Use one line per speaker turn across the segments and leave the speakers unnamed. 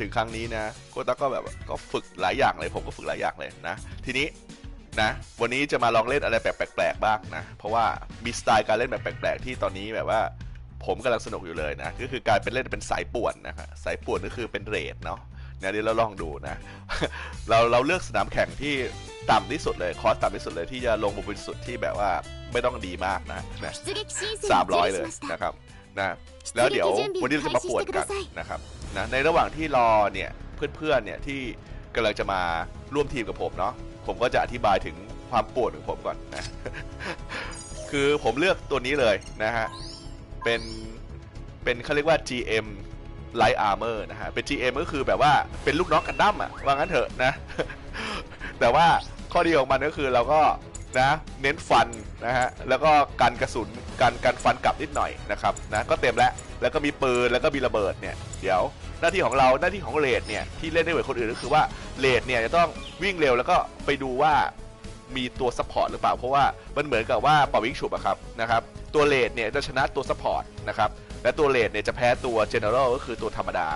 ถึงครั้งนี้นะโกตาก็แบบก็ฝึกหลายอย่างเลยผมก็ฝึกหลายอย่างเลยนะ ทีนี้นะวันนี้จะมาลองเล่นอะไรแปลกๆบ้างนะ เพราะว่ามีสไตล์การเล่นแบบแปลกๆที่ตอนนี้แบบว่า ผมกำลังสนุกอยู่เลยนะก็คือการเป็นเล่นเป็นสายป่วนนะฮะสายป่วนก็คือเป็นเรดเนาะเนี่ยเดี๋ยวเราลองดูนะ เราเราเลือกสนามแข่งที่ต่ำที่สุดเลยคอสต่ำที่สุดเลยที่จะลงบุเสุดที่แบบว่าไม่ต้องดีมากนะนะสามร้อยเลยนะครับนะแล้วเดี๋ยววันนี้เราจะมาป่วนกันนะครับ นะในระหว่างที่รอเนี่ยเพื่อนๆเนี่ยที่กำลังจะมาร่วมทีมกับผมเนาะผมก็จะอธิบายถึงความปวนของผมก่อนนะคือผมเลือกตัวนี้เลยนะฮะเป็นเป็นเขาเรียกว่า GM Light Armor นะฮะเป็น GM ก็คือแบบว่าเป็นลูกน้องกันดั้มอะว่างั้นเถอะนะ แต่ว่าข้อดีของมันก็คือเราก็ นะเน้นฟันนะฮะแล้วก็กันกระสุนกันกันฟันกลับนิดหน่อยนะครับนะก็เต็มแล้วแล้วก็มีปืนแล้วก็มีระเบิดเนี่ยเดี๋ยวหน้าที่ของเราหน้าที่ของเลดเนี่ยที่เล่นได้เหมือนคนอื่นก็คือว่าเลดเนี่ยจะต้องวิ่งเร็วแล้วก็ไปดูว่ามีตัวซัพพอร์ตหรือเปล่า เพราะว่ามันเหมือนกับว่าเป่าวิ่งฉุบอะครับนะครับตัวเลดเนี่ยจะชนะตัวซัพพอร์ตนะครับและตัวเลดเนี่ยจะแพ้ตัวเจเนอเรลก็คือตัวธรรมดา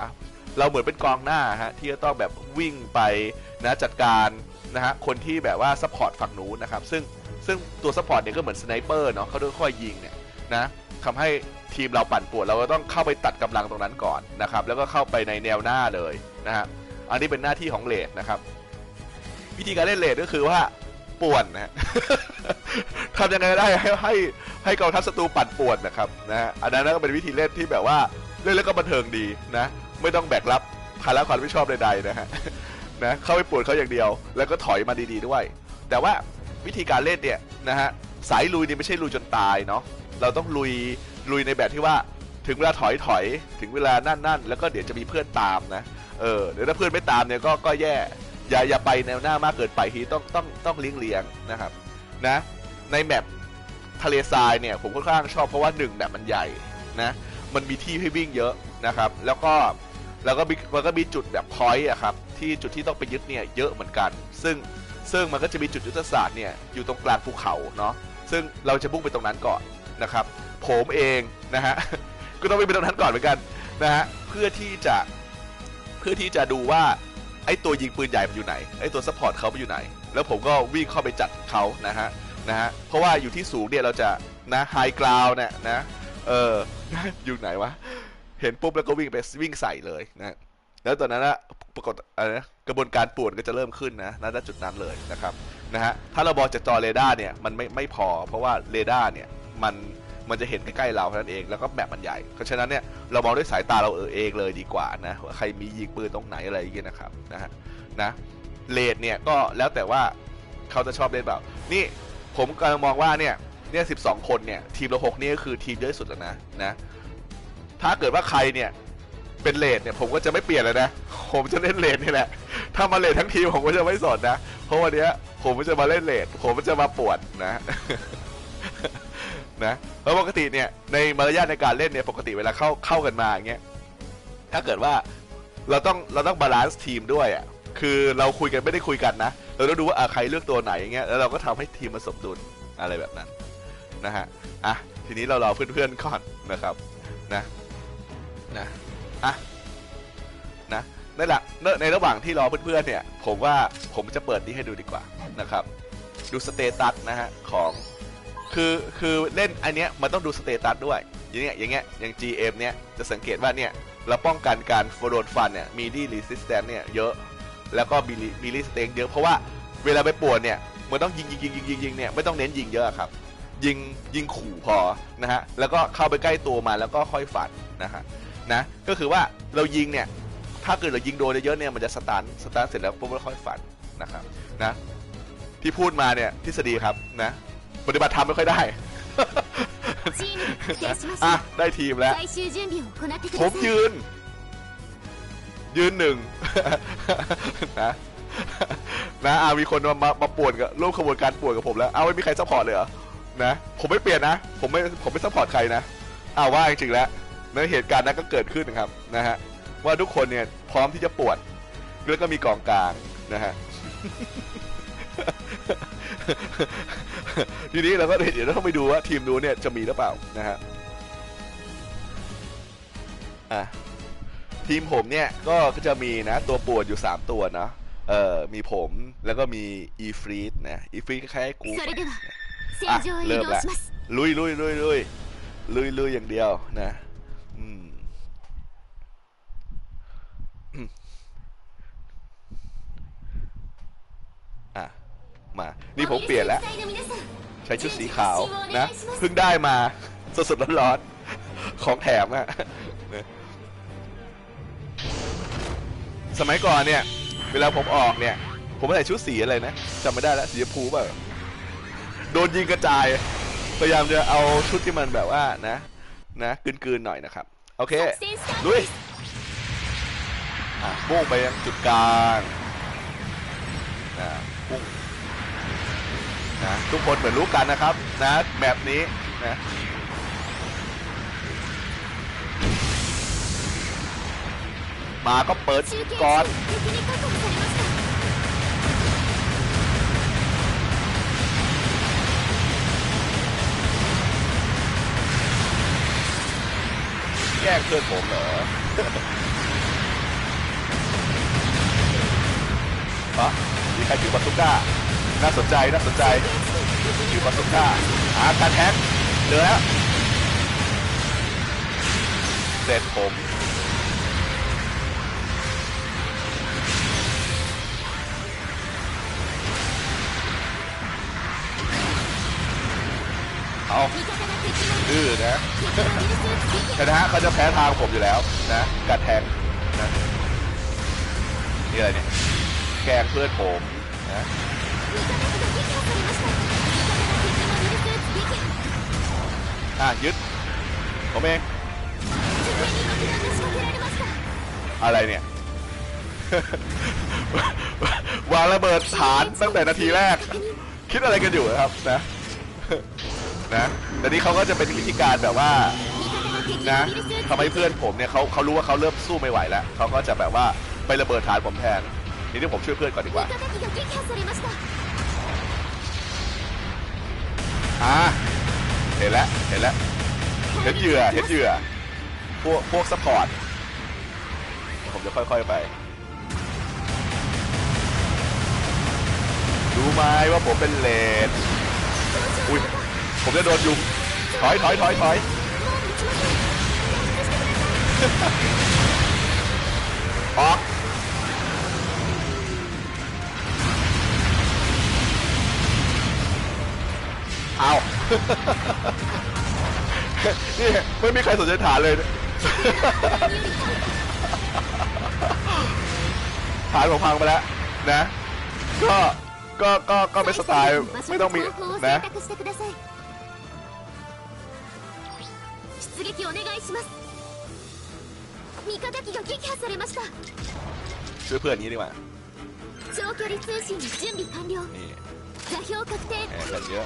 เราเหมือนเป็นกองหน้าฮะที่จะต้องแบบวิ่งไปนะจัดการ นะฮะคนที่แบบว่าซัพพอร์ตฝั่งนู้นนะครับซึ่งซึ่งตัวซัพพอร์ตเนี่ยก็เหมือนสไนเปอร์เนาะเขาค่อยๆยิงเนี่ยนะทำให้ทีมเราปั่นปวนเราก็ต้องเข้าไปตัดกำลังตรงนั้นก่อนนะครับแล้วก็เข้าไปในแนวหน้าเลยนะฮะอันนี้เป็นหน้าที่ของเลดนะครับ วิธีการเล่นเลดก็คือว่าป่วนนะทำยังไงได้ให้ให้ให้กองทัพศัตรูปั่นป่วนนะครับนะฮะอันนั้นก็เป็นวิธีเล่นที่แบบว่าเล่นแล้วก็บันเทิงดีนะ ไม่ต้องแบกรับภาระความรับผิดชอบใดๆนะฮะ นะเข้าไปปวดเขาอย่างเดียว แล้วก็ถอยมาดีๆด้วย แต่ว่าวิธีการเล่นเนี่ยนะฮะสายลุยนี่ไม่ใช่ลุยจนตายเนาะเราต้องลุยลุยในแบบที่ว่าถึงเวลาถอยถอยถึงเวลานั่นนั่นแล้วก็เดี๋ยวจะมีเพื่อนตามนะเออเดี๋ยวถ้าเพื่อนไม่ตามเนี่ยก็ก็แย่อย่าอย่าไปแนวหน้ามากเกินไปทีต้องต้องต้องเลี้ยงเลี้ยงนะครับนะในแมปทะเลทรายเนี่ยผมค่อนข้างชอบเพราะว่าหนึ่งแมปมันใหญ่นะมันมีที่ให้วิ่งเยอะนะครับ แล้วก็แล้วก็มีมันก็มีจุดแบบพอยต์อะครับ ที่จุดที่ต้องไปยึดเนี่ยเยอะเหมือนกัน ซึ่งซึ่งมันก็จะมีจุดยุทธศาสตร์เนี่ยอยู่ตรงกลางภูเขาเนาะซึ่งเราจะมุ่งไปตรงนั้นก่อนนะครับ ผมเองนะฮะก็ต้องไปไปตรงนั้นก่อนเหมือนกันนะฮะเพื่อที่จะเพื่อที่จะดูว่าไอ้ตัวยิงปืนใหญ่มันอยู่ไหนไอ้ตัวซัพพอร์ตเขาไปอยู่ไหน แล้วผมก็วิ่งเข้าไปจัดเขานะฮะนะฮะเพราะว่าอยู่ที่สูงเนี่ยเราจะนะไฮกราวเนี่ยนะเอออยู่ไหนวะเห็นปุ๊บแล้วก็วิ่งไปวิ่งใส่เลยนะแล้วตอนนั้นนะ ปรากฏอะไรนะกระบวนการป่วนก็จะเริ่มขึ้นนะณจุดนั้นเลยนะครับนะฮะถ้าเรามองจากจอเรดาร์เนี่ยมันไม่ไม่พอ เพราะว่าเรดาร์เนี่ยมันมันจะเห็นใกล้ๆเราเท่านั้นเองแล้วก็แมปมันใหญ่ เพราะฉะนั้นเนี่ยเรามองด้วยสายตาเราเออเองเลยดีกว่านะว่าใครมียิงปืนตรงไหนอะไรอย่างเงี้ยนะครับนะฮะนะเลดเนี่ยก็แล้วแต่ว่าเขาจะชอบเล่นเปล่านี่ผมกำลังมองว่าเนี่ยเนี่ยสิบสองคนเนี่ยทีมเราหกนี่ก็คือทีมเยอะสุดแล้วนะนะถ้าเกิดว่าใครเนี่ย เป็นเลดเนี่ยผมก็จะไม่เปลี่ยนเลยนะ ผมจะเล่นเลดนี่แหละ ถ้ามาเลดทั้งทีผมก็จะไม่สนนะ เพราะวันเนี้ยผมจะมาเล่นเลดผมจะมาปวดนะนะเพราะปกติเนี่ยในมารยาทในการเล่นเนี่ยปกติเวลาเข้าเข้ากันมาอย่างเงี้ยถ้าเกิดว่าเราต้องเราต้องบาลานซ์ทีมด้วยอะคือเราคุยกันไม่ได้คุยกันนะเราต้องดูว่าใครเลือกตัวไหนอย่างเงี้ยแล้วเราก็ทำให้ทีมมันสมดุลอะไรแบบนั้นนะฮะอะทีนี้เรารอเพื่อนๆก่อนนะครับนะนะ อะนะในหลักในในระหว่างที่รอเพื่อนๆเนี่ย ผมว่าผมจะเปิดนี้ให้ดูดีกว่านะครับ ดูสเตตัสนะฮะของคือคือเล่นอันเนี้ยมันต้องดูสเตตัสด้วย อย่างเงี้ยอย่างเงี้ยอย่าง GM เนี่ยจะสังเกตว่าเนี่ยเราป้องกันการโดนฟันเนี่ยมีดีรีสิสแตนเนี่ยเยอะแล้วก็มีมีรีสเต็งเยอะเพราะว่าเวลาไปปวดเนี่ยมันต้องยิงยิงยิงยิงยิงยิงเนี่ยไม่ต้องเน้นยิงเยอะครับ ยิงยิงขู่พอนะฮะแล้วก็เข้าไปใกล้ตัวมาแล้วก็ค่อยฝันนะฮะ นะก็คือว่าเรายิงเนี่ยถ้าเกิดเรายิงโดนเยอะเนี่ยมันจะสตาร์สตาร์เสร็จแล้วปุ๊บแล้วค่อยฝันนะครับนะที่พูดมาเนี่ยทฤษฎีครับนะปฏิบัติทำไม่ค่อยได้อะได้ทีมแล้วผมยืน ยืนหนึ่งนะนะอามีคนมามาป่วนกับร่วมขบวนการป่วนกับผมแล้วเอาไม่มีใครซัพพอร์ตเลยเหรอนะผมไม่เปลี่ยนนะ ผมไม่ผมไม่ซัพพอร์ตใครนะอ้าวว่าจริงๆแล้ว ในเหตุการณ์นั้นก็เกิดขึ้นครับนะฮะว่าทุกคนเนี่ยพร้อมที่จะปวดแล้วก็มีกองกลางนะฮะทีนี้เราก็เดี๋ยวเราต้องไปดูว่าทีมนู้นเนี่ยจะมีหรือเปล่านะฮะทีมผมเนี่ยก็จะมีนะตัวปวดอยู่ 3 ตัวเนาะเอ่อมีผมแล้วก็มีอีฟรีดนะอีฟรีดคล้ายกู
เริ่มละ
ลุยลุยลุยลุยลุยลุยอย่างเดียวนะ อะ มา นี่ผมเปลี่ยนแล้ว ใช้ชุดสีขาวนะ เพิ่งได้มาสดๆร้อนๆ ของแถมอะสมัยก่อนเนี่ย เวลาผมออกเนี่ย ผมใส่ชุดสีอะไรนะจำไม่ได้แล้ว สีชมพูเปล่าโดนยิงกระจาย พยายามจะเอาชุดที่มันแบบว่านะ นะกืนๆหน่อยนะครับ โอเคลุยพุ่งไปยังจุดกลางนะพุ่งนะทุกคนเหมือนรู้กันนะครับ นะแบบนี้นะมาก็เปิดก่อน แกล้งเพื่อนผมเหรอปะมีใครถือบาสุก้า น่าสนใจ น่าสนใจถือบาสุก้าหาการแท็กเหลือแล้ว เสร็จผม จะแพ้ทางผมอยู่แล้วนะกัดแทงนะนี่อะไรเนี่ยแกงเพื่อนผมนะอะยึดผมเองอะไรเนี่ยวางระเบิดฐานตั้งแต่นาทีแรก คิดอะไรกันอยู่นะครับนะนะแต่นี้เขาก็จะเป็นวิธีการแบบว่า นะทำให้เพื่อนผมเนี่ยเขาเขารู้ว่าเขาเริ่มสู้ไม่ไหวแล้วเขาก็จะแบบว่าไประเบิดฐานผมแทนทีนี้ผมช่วยเพื่อนก่อนดีกว่าอ่าเห็นแล้วเห็นแล้วเห็นเหยื่อเห็นเหยื่อพวกพวกซัพพอร์ตผมจะค่อยๆไปดูไหมว่าผมเป็นเลดอุ้ยผมจะโดนยุงถอยถอยถอยถอย ออก เอา นี่ไม่มีใครสนใจฐานเลย ฐานผมพังไปแล้วนะ ก็ ก็ ก็ ก็เป็นสไตล์ ไม่ต้องมี นะ
選択してください出撃お願いします 味方機が撃破されました
ช่วยเพื่อนอย่างนี้ดีกว่า
長距離通信の準備完了
นี่
座標確定
แอบกันเยอะ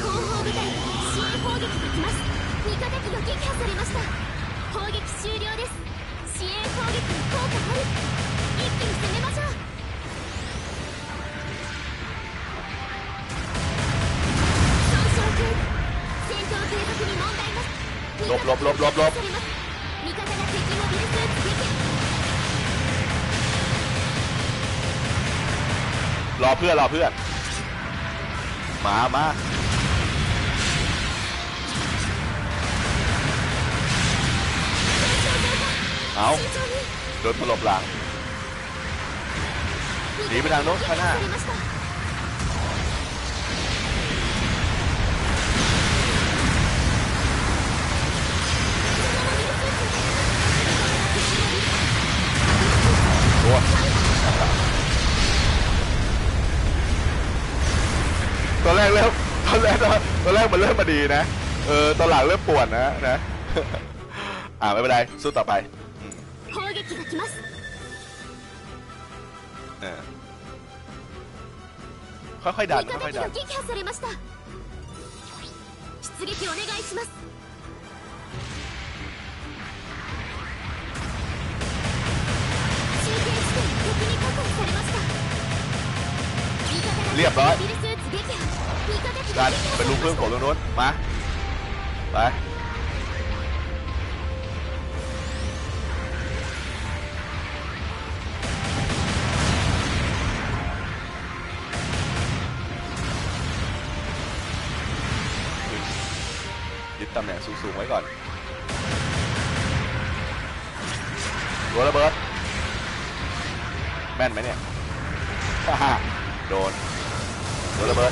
後方部隊支援砲撃が来ます味方機が撃破されました砲撃終了です支援砲撃の効果あり一気に攻めましょう
ลบลบลบลบรอเพื่อนรอเพื่อนมามาเอาโดนถลบหลังหนีไปทางโน้นข้างหน้า กเริ่มตอนแรกตอนแรกมันเริ่มมาดีนะ เออ ตอนหลังเริ่มปวดนะนะ อ่าไม่เป็นไร สู้ต่อไปอืม
砲撃が来ます
เออค่อยๆดัน
味方
ค่อย
機
ๆดั
が
น
撃破されました出撃お願いします中継地点敵に確
กันเป็นลูกเพื่อนผมตรงนู้นมา ไป ยึดตำแหน่งสูงๆไว้ก่อนตัวระเบิด แม่นไหมเนี่ย โดนโดนระเบิด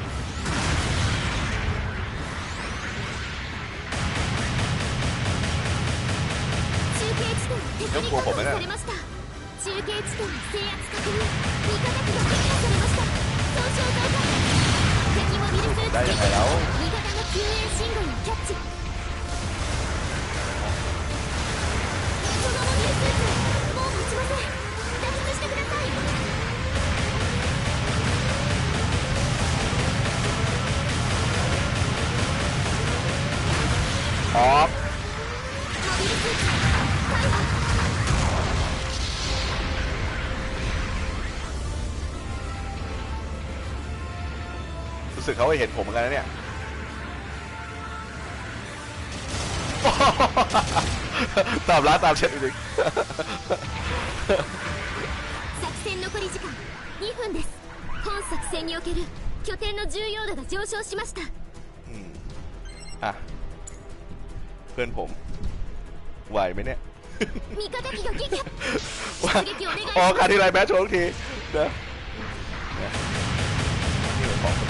よくお米ね中継地点制圧確認味方機が撃破されました損傷増加敵もミルフー味方の救援信号をキャッチこのモルスーツもう持ちません脱出してください。あっ。
รู้สึกเขาไม่เห็นผมเหมือนกันนะเนี่ย ตอบร้านตามเช็ดจริง
作戦残り時間2分です本作戦における拠点の重要度が上昇しました
อืมอ่ะ เพื่อนผม ไหวไหมเนี่ย
味方機が撃破
ว่า
出撃お願いし
ออ
ま
กการที่ไรแพ้โชว์ทุกทีนะนะนี่เป็นของคนอื่น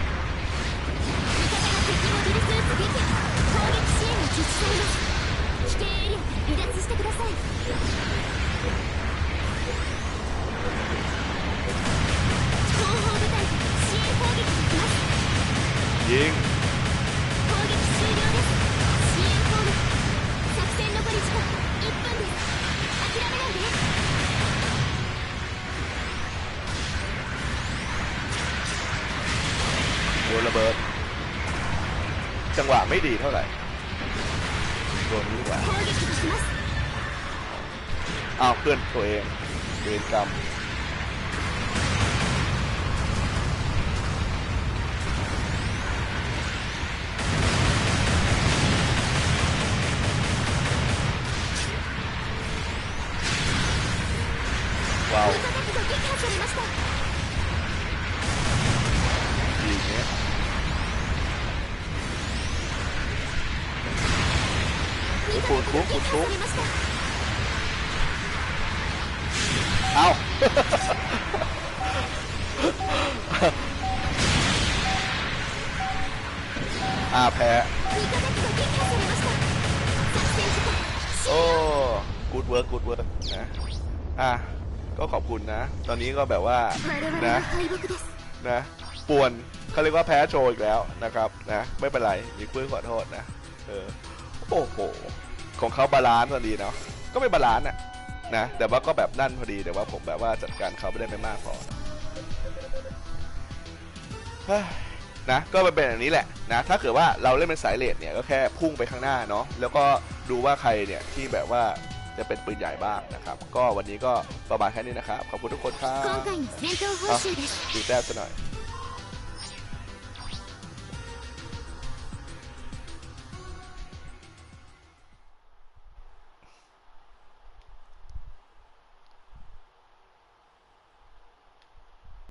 ว่าไม่ดีเท่าไหร่ตัวนี้ดีกว่า
เอา
วเพื่อนตัวเองเวรกรรมว้าว
ทุบ
ขุเอาอาแพ้โอ้กูดเวิร์กกูดเวิร์กนะอะก็ขอบคุณนะ ตอนนี้ก็แบบว่านะนะป่วนเขาเรียกว่าแพ้โชว์อีกแล้วนะครับ นะ ไม่เป็นไรอีกเพื่อนขอโทษนะ เออ โอ้โห ของเขาบาลานซ์พอดีเนาะก็ไม่บาลานซ์อะนะแต่ว่าก็แบบนั่นพอดีแต่ว่าผมแบบว่าจัดการเขาไม่ได้ไม่มากพอนะก็เป็นแบบนี้แหละนะถ้าเกิดว่าเราเล่นเป็นสายเลดเนี่ยก็แค่พุ่งไปข้างหน้าเนาะแล้วก็ดูว่าใครเนี่ยที่แบบว่าจะเป็นปืนใหญ่บ้างนะครับ ก็วันนี้ก็ประมาณแค่นี้นะครับ ขอบคุณทุกคนครับดูแต้มซะหน่อย